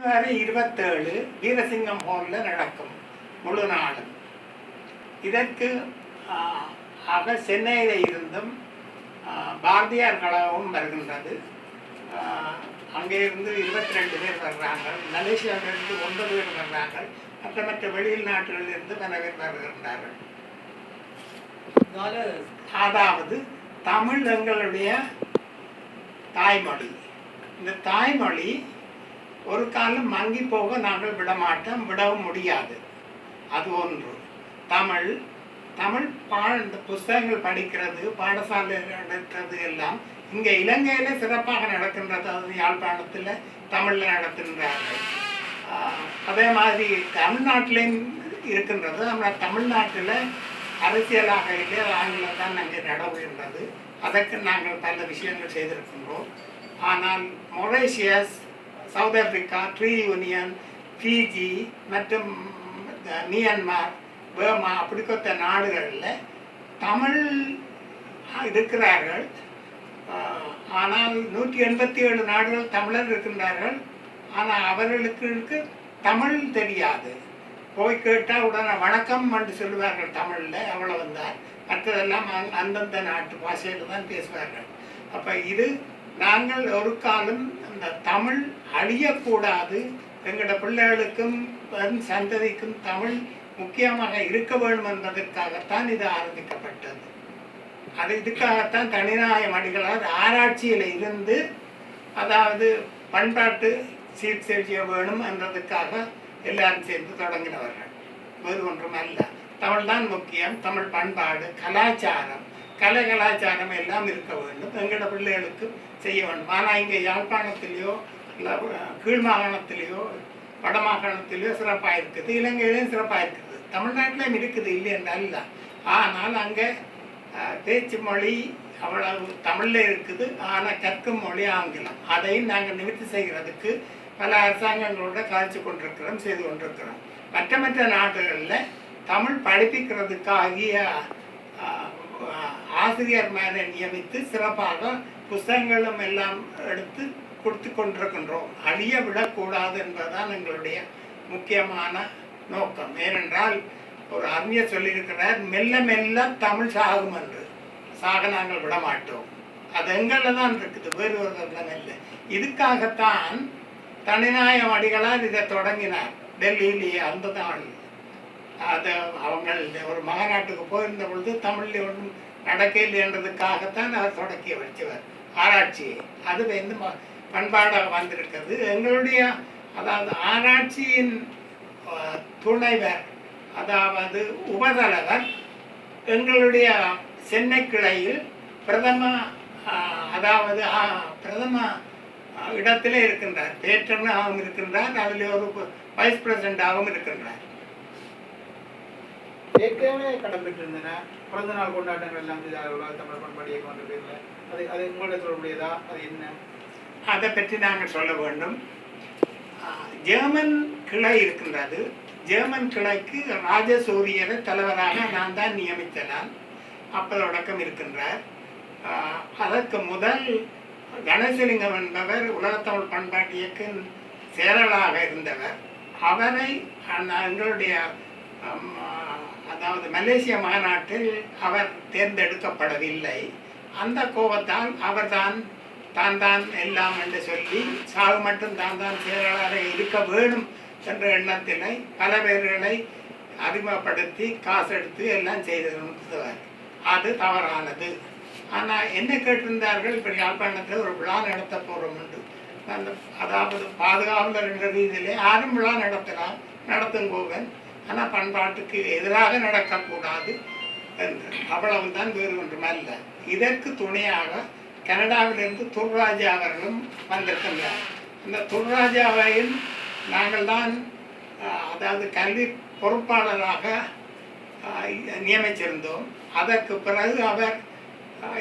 ஜனவரி இருபத்தேழு வீரசிங்கம் ஹாலில் நடக்கும் முழு நாளும் இதற்கு ஆக சென்னையில் இருந்தும் பாரதியார் கழகமும் வருகின்றது. அங்கே இருந்து இருபத்தி ரெண்டு பேர் வர்றாங்க. மலேசியாவிலிருந்து ஒன்பது பேர் வர்றாங்க. மற்ற மற்ற வெளியில் நாடுகளிலிருந்து பல பேர் வருகின்றார்கள். அதனால அதாவது தமிழ் எங்களுடைய தாய்மொழி. இந்த தாய்மொழி ஒரு காலம் மங்கி போக நாங்கள் விடமாட்டோம் விடவும் முடியாது. அது ஒன்று. தமிழ் தமிழ் பா இந்த புஸ்தகங்கள் படிக்கிறது பாடசாலை நடக்கிறது எல்லாம் இங்கே இலங்கையில் சிறப்பாக நடக்கின்றது யாழ்ப்பாணத்தில் தமிழில் நடத்துகின்றார்கள். அதே மாதிரி தமிழ்நாட்டிலையும் இருக்கின்றது. நம்ம தமிழ்நாட்டில் அரசியலாக இல்லை ஆங்கிலம் தான் அங்கே நடவுகின்றது. அதற்கு நாங்கள் பல விஷயங்கள் செய்திருக்கின்றோம். ஆனால் மொரேஷியஸ் சவுத் ஆப்பிரிக்கா ட்ரீ யூனியன் ஃபிஜி மற்றும் இந்த மியான்மார் பேர்மா அப்படிப்பட்ட நாடுகளில் தமிழ் இருக்கிறார்கள். ஆனால் நூற்றி எண்பத்தி ஏழு நாடுகள் தமிழர் இருக்கின்றார்கள். ஆனால் அவர்களுக்கு தமிழ் தெரியாது. போய் கேட்டால் உடனே வணக்கம் என்று சொல்லுவார்கள் தமிழில் அவ்வளோ வந்தார் மற்றதெல்லாம் அந்- அந்தந்த நாட்டு பாஷையில் தான் பேசுவார்கள். அப்போ இது நாங்கள் ஒரு காலம் அந்த தமிழ் அழியக்கூடாது. எங்களோட பிள்ளைகளுக்கும் சந்ததிக்கும் தமிழ் முக்கியமாக இருக்க வேண்டும் என்பதற்காகத்தான் இது ஆரம்பிக்கப்பட்டது. அது இதுக்காகத்தான் தனிநாய அடிகளார் ஆராய்ச்சியில் இருந்து அதாவது பண்பாட்டு சீர்திருத்திய வேணும் என்றதுக்காக எல்லாரும் சேர்ந்து தொடங்கினவர்கள். வேறு ஒன்றும் அல்ல. தமிழ் தான் முக்கியம். தமிழ் பண்பாடு கலாச்சாரம் கலை கலாச்சாரம் எல்லாம் இருக்க வேண்டும். எங்களோட பிள்ளைகளுக்கு செய்ய வேண்டும். ஆனால் இங்கே யாழ்ப்பாணத்திலேயோ இல்லை கீழ் மாகாணத்திலேயோ வடமாகாணத்திலேயோ சிறப்பாக இருக்குது. இலங்கையிலையும் சிறப்பாக இருக்குது. தமிழ்நாட்டிலையும் இருக்குது இல்லை என்றால் இல்லை ஆனால் அங்கே பேச்சு மொழி அவ்வளவு தமிழில் இருக்குது. ஆனால் கற்கும் மொழி ஆங்கிலம். அதையும் நாங்கள் நிவர்த்தி செய்கிறதுக்கு பல அரசாங்கங்களோட கழிச்சு கொண்டிருக்கிறோம் செய்து கொண்டிருக்கிறோம். மற்ற மற்ற நாடுகளில் தமிழ் படிப்பிக்கிறதுக்காகிய ஆசிரியர் மேலே நியமித்து சிறப்பாக புஸ்தகங்களும் எல்லாம் எடுத்து கொடுத்து கொண்டிருக்கின்றோம். அழிய விடக்கூடாது என்பதுதான் எங்களுடைய முக்கியமான நோக்கம். ஏனென்றால் ஒரு அறிஞர் சொல்லியிருக்கிறார் மெல்ல மெல்ல தமிழ் சாகும் என்று. சாக நாங்கள் விடமாட்டோம். அது எங்களில் தான் இருக்குது வேறு ஒரு இல்லை. இதுக்காகத்தான் தனிநாயம் அடிகளால் இதை தொடங்கினார். டெல்லியிலேயே அந்த நாள். அது அவங்க ஒரு மாநாட்டுக்கு போயிருந்த பொழுது தமிழில் ஒன்றும் நடக்கலைன்றதுக்காகத்தான் அவர் தொடக்கி வச்சவர் ஆராய்ச்சியை அது வந்து பண்பாடாக வந்திருக்கிறது. எங்களுடைய அதாவது ஆராய்ச்சியின் துணைவர் அதாவது உபதலைவர் எங்களுடைய சென்னை கிளையில் பிரதம அதாவது பிரதம இடத்திலே இருக்கின்றார். அவங்க இருக்கின்றார். அதில் ஒரு வைஸ் பிரசிடண்டாகவும் இருக்கின்றார். ஏற்கனவே கடம்பெற்றிருந்தன பிறந்த நாள் கொண்டாட்டங்கள் எல்லாம் செய்தார்களா தமிழ் பண்பாடு இயக்கம் என்ற பேரில். அது அது உங்களோட சொல்லக்கூடியதா அது என்ன? அதை பற்றி நாங்கள் சொல்ல வேண்டும். ஜெர்மன் கிளை இருக்கின்றது. ஜெர்மன் கிளைக்கு ராஜசூரியரை தலைவராக நான் தான் நியமித்தனால் அப்பதொடக்கம் இருக்கின்றார். அதற்கு முதல் கணேசலிங்கம் என்பவர் உலகத்தமிழ் பண்பாட்டு இயக்கின் செயலாளராக இருந்தவர். அவரை அந்த- எங்களுடைய அதாவது மலேசிய மாநாட்டில் அவர் தேர்ந்தெடுக்கப்படவில்லை. அந்த கோபத்தால் அவர் தான் தான் தான் எல்லாம் என்று சொல்லி சாவு மட்டும் தான் தான் செயலாளராக இருக்க வேணும் என்ற எண்ணத்தினை பல பேர்களை அறிமுகப்படுத்தி காசு எடுத்து எல்லாம் செய்து அது தவறானது. ஆனால் என்ன கேட்டிருந்தார்கள்? இப்போ யாழ்ப்பாணத்தில் ஒரு விழா நடத்த போகிறோம் என்று. அந்த அதாவது பாதுகாவலர் என்ற ரீதியிலே யாரும் விழா நடத்தலாம் நடத்தும் கோவன் ஆனால் பண்பாட்டுக்கு எதிராக நடக்கக்கூடாது என்று. அவ்வளவுதான் வேறு ஒன்றுமல்ல இதற்கு துணையாக கனடாவிலிருந்து துர்ராஜா அவர்களும் வந்திருக்கின்றார். இந்த துர்ராஜாவையும் நாங்கள் தான் அதாவது கல்வி பொறுப்பாளராக நியமிச்சிருந்தோம். அதற்கு பிறகு அவர்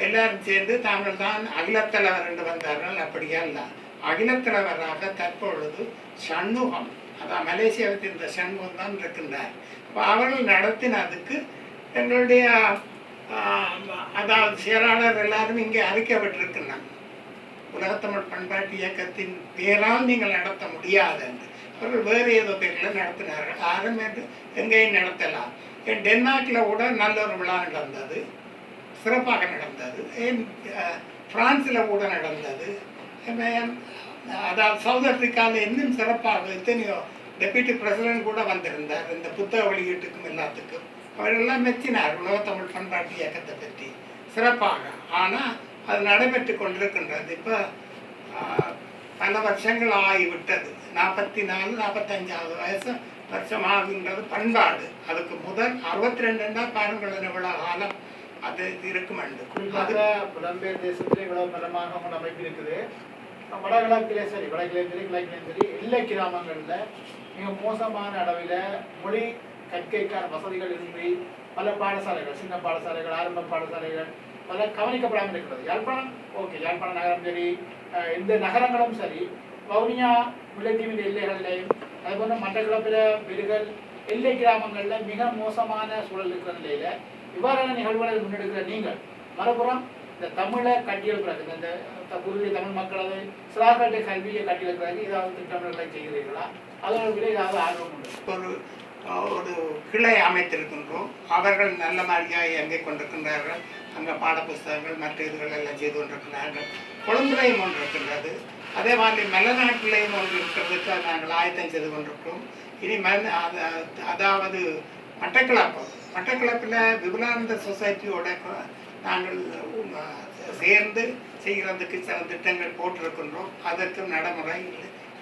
எல்லாரும் சேர்ந்து தாங்கள் தான் அகிலத்தலைவர் என்று வந்தார்கள். அப்படியே அல்ல அகிலத்தலைவராக தற்பொழுது சண்முகம் அதான் மலேசியாவை சேர்ந்த சண்முகம் தான் இருக்கின்றார். அப்போ அவர்கள் நடத்தினதுக்கு எங்களுடைய அதாவது செயலாளர் எல்லாரும் இங்கே அறிக்கப்பட்டிருக்கிறாங்க உலகத்தமிழ் பண்பாட்டு இயக்கத்தின் பேரால் நீங்கள் நடத்த முடியாது என்று. அவர்கள் வேறு ஏதோ பேரில் நடத்தினார்கள். ஆரம்பித்து எங்கேயும் நடத்தலாம் ஏன் டென்மார்க்கில் கூட நல்ல ஒரு விழா நடந்தது. சிறப்பாக நடந்தது. ஏன் ஃப்ரான்ஸில் கூட நடந்தது. அதாவது சவுத் ஆப்பிரிக்காவில் இன்னும் சிறப்பாக எத்தனையோ டெபியூட்டி பிரசிடென்ட் கூட வந்திருந்தார். இந்த புத்தக வெளியீட்டுக்கும் எல்லாத்துக்கும். அவரெல்லாம் மெச்சினார். உலகத்தமிழ் பண்பாட்டு இயக்கத்தை பற்றி. சிறப்பாக. ஆனால் அது நடைபெற்று கொண்டிருக்கின்றது. இப்போ பல வருஷங்கள் ஆகிவிட்டது. நாற்பத்தி நாலு நாற்பத்தஞ்சாவது வயசு வருஷம் ஆகுன்றது பண்பாடு. அதுக்கு முதல் அறுபத்தி ரெண்டுன்னா பாருங்கள் இவ்வளோ காலம் அது இருக்கும் அது குறிப்பாக புலம்பெயர் தேசத்திலே இவ்வளவு பலமாக அமைப்பு இருக்குது வடகிழக்கிலே சரி வடகிழக்கிலே சரி கிழக்கிலே சரி எல்லை கிராமங்களில் மிக மோசமான அளவில் மொழி கற்கைக்கான வசதிகள் இன்றி பல பாடசாலைகள் சின்ன பாடசாலைகள் ஆரம்ப பாடசாலைகள் பல கவனிக்கப்படாமல் இருக்கிறது. யாழ்ப்பாணம் ஓகே யாழ்ப்பாணம் நகரம் சரி இந்த நகரங்களும் சரி வவுனியா முல்லைத்தீவின் எல்லைகள்லையும் அதுபோல மட்டக்களப்பில் விருகல் எல்லை கிராமங்களில் மிக மோசமான சூழல் இருக்கிற நிலையில் இவ்வாறான நிகழ்வுகளை முன்னெடுக்கிற நீங்கள் மறுபுறம் இந்த தமிழை கட்டியெழுப்புறது இந்த த- குறுகிய தமிழ் மக்களது சிலாபேட்டை கல்வியை கட்டியெழுப்புறதுக்கு ஏதாவது திட்டமிடலை செய்கிறீர்களா? அதில் ஏதாவது ஆர்வம் உண்டு. ஒரு ஒரு கிளை அமைத்திருக்கின்றோம். அவர்கள் நல்ல மாதிரியாக இயங்கிக் கொண்டிருக்கின்றார்கள். அங்கே பாடப்புஸ்தகங்கள் மற்ற இதுகள் எல்லாம் செய்து கொண்டிருக்கிறார்கள் கொழும்புலையும் ஒன்று இருக்கின்றது அதே மாதிரி மெல்லநாட்டிலையும் ஒன்று இருக்கிறதுக்கு நாங்கள் ஆயத்தம் செய்து கொண்டிருக்கிறோம். இனி மெல்ல அதாவது மட்டக்கிளப்பு. மட்டக்களப்பில் விபுலானந்த சொசைட்டியோட நாங்கள் சேர்ந்து செய்கிறதுக்கு சில திட்டங்கள் போட்டிருக்கின்றோம். அதற்கு நடைமுறை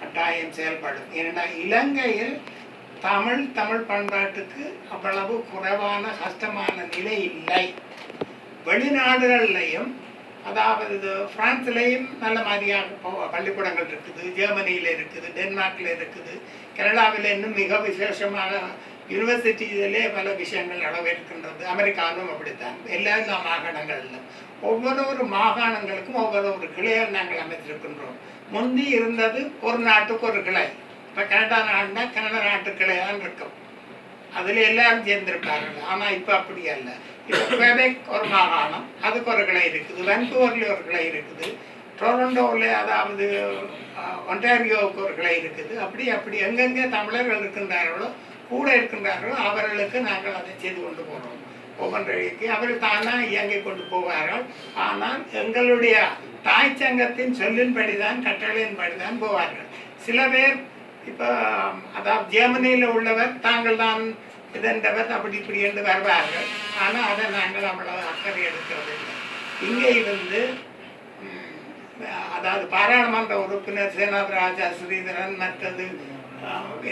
கட்டாயம் செயல்படும். ஏனென்றால் இலங்கையில் தமிழ் தமிழ் பண்பாட்டுக்கு அவ்வளவு குறைவான கஷ்டமான நிலை இல்லை. வெளிநாடுகள்லையும் அதாவது இது பிரான்ஸ்லேயும் நல்ல மாதிரியாக போ- பள்ளிக்கூடங்கள் இருக்குது ஜெர்மனியில் இருக்குது டென்மார்க்கில் இருக்குது கனடாவில் இன்னும் மிக விசேஷமாக யூனிவர்சிட்டியிலே பல விஷயங்கள் நடவேற்கின்றது அமெரிக்காவிலும் அப்படித்தான் எல்லா மாகாணங்களிலும் ஒவ்வொரு மாகாணங்களுக்கும் ஒவ்வொரு ஒரு கிளையை நாங்கள் அமைத்திருக்கின்றோம் முந்தி இருந்தது ஒரு நாட்டுக்கு ஒரு கிளை இப்போ கனடா நாடுனா கனடா நாட்டு கிளையான் இருக்கும் அதில் எல்லாரும் சேர்ந்திருப்பார்கள் ஆனால் இப்போ அப்படி அல்ல இப்போ குவெபெக் ஒரு மாகாணம் அதுக்கு ஒரு கிளை இருக்குது வென்கூவரில் ஒரு கிளை இருக்குது டொரண்டோவில் அதாவது ஒன்டாரியோவுக்கு ஒரு கிளை இருக்குது அப்படி அப்படி எங்கெங்கே தமிழர்கள் இருக்கின்றார்களோ கூட இருக்கின்றார்களோ அவர்களுக்கு நாங்கள் அதை செய்து கொண்டு போகிறோம் ஒவ்வொன்றைக்கு அவர் தானாக இயங்கிக் கொண்டு போவார்கள். ஆனால் எங்களுடைய தாய் சங்கத்தின் சொல்லின்படி தான் கட்டளையின்படி தான் போவார்கள். சில பேர் இப்போ அதாவது ஜெர்மனியில் உள்ளவர் தாங்கள் தான் இதென்றவர் அப்படி இப்படி என்று வருவார்கள். ஆனால் அதை நாங்கள் அவ்வளவு அக்கறை எடுக்கிறதில்லை. இங்கே இருந்து அதாவது பாராளுமன்ற உறுப்பினர் சேனாத் ராஜா ஸ்ரீதரன் மற்றது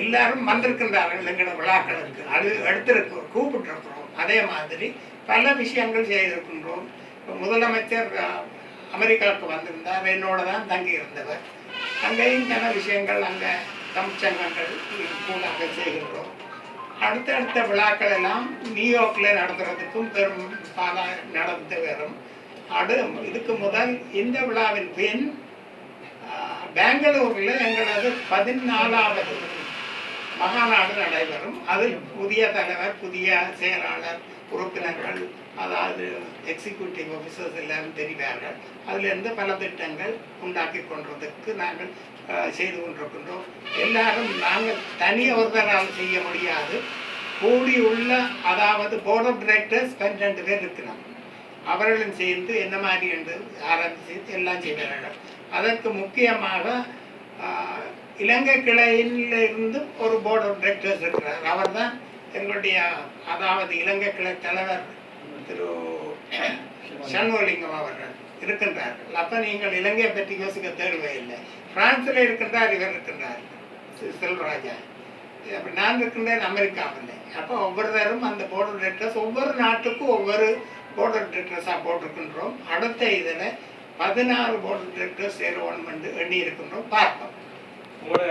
எல்லாரும் வந்திருக்கின்றார்கள். எங்களோட விழாக்களுக்கு. அது எடுத்திருக்கிறோம் கூப்பிட்டுருக்கிறோம். அதே மாதிரி பல விஷயங்கள் செய்திருக்கின்றோம். இப்போ முதலமைச்சர் அமெரிக்காவுக்கு வந்திருந்தார். என்னோட தான் தங்கி இருந்தவர் அங்கேயும் பல விஷயங்கள் அங்கே தமிழ்ச்சங்கங்கள் கூடாக செய்கின்றோம். அடுத்தடுத்த விழாக்கள் எல்லாம் நியூயார்க்கில் நடத்துறதுக்கும் பெரும் பாலா நடந்து வரும். அடு இதுக்கு முதல் இந்த விழாவின் பின் பெங்களூரில் எங்களது பதினாலாவது மகாநாடு நடைபெறும். அதில் புதிய தலைவர் புதிய செயலாளர் உறுப்பினர்கள் அதாவது எக்ஸிக்யூட்டிவ் ஆஃபீஸர்ஸ் எல்லாரும் தெரிவார்கள். அதிலிருந்து பல திட்டங்கள் உண்டாக்கி கொண்டதுக்கு நாங்கள் செய்து கொண்டிருக்கின்றோம். எல்லாரும் நாங்கள் தனி ஒருத்தரால் செய்ய முடியாது. கூடி உள்ள அதாவது போர்ட் ஆஃப் டிரெக்டர்ஸ் பன்னிரெண்டு பேர் இருக்கிறாங்க. அவர்களும் சேர்ந்து என்ன மாதிரி என்று ஆரம்பித்து எல்லாம் செய்கிறார்கள் அதற்கு முக்கியமாக இலங்கை கிளையில் இருந்து ஒரு போர்ட் ஆஃப் டைரக்டர்ஸ் இருக்கிறார். அவர்தான் எங்களுடைய அதாவது இலங்கை கிளை தலைவர் திரு சண்முகலிங்கம் அவர்கள் இருக்கின்றார்கள். அப்ப நீங்கள் இலங்கையை பற்றி யோசிக்க தேர்வே இல்லை. பிரான்ஸில் இருக்கின்றார் இவர் இருக்கின்றார். செல்வராஜா. அப்ப நான் இருக்கின்றேன் அமெரிக்காவில். அப்போ ஒவ்வொருத்தரும் அந்த போர்டு ஆஃப் ஒவ்வொரு நாட்டுக்கும் ஒவ்வொரு போர்டர் ஆஃப் டிரெக்டர்ஸாக போட்டிருக்கின்றோம். அடுத்த இதில் பதினாறு போர்டர் ஆஃப் டிரெக்டர்ஸ் சேருவோம் என்று எண்ணி இருக்கின்றோம் பார்ப்போம். உங்களோட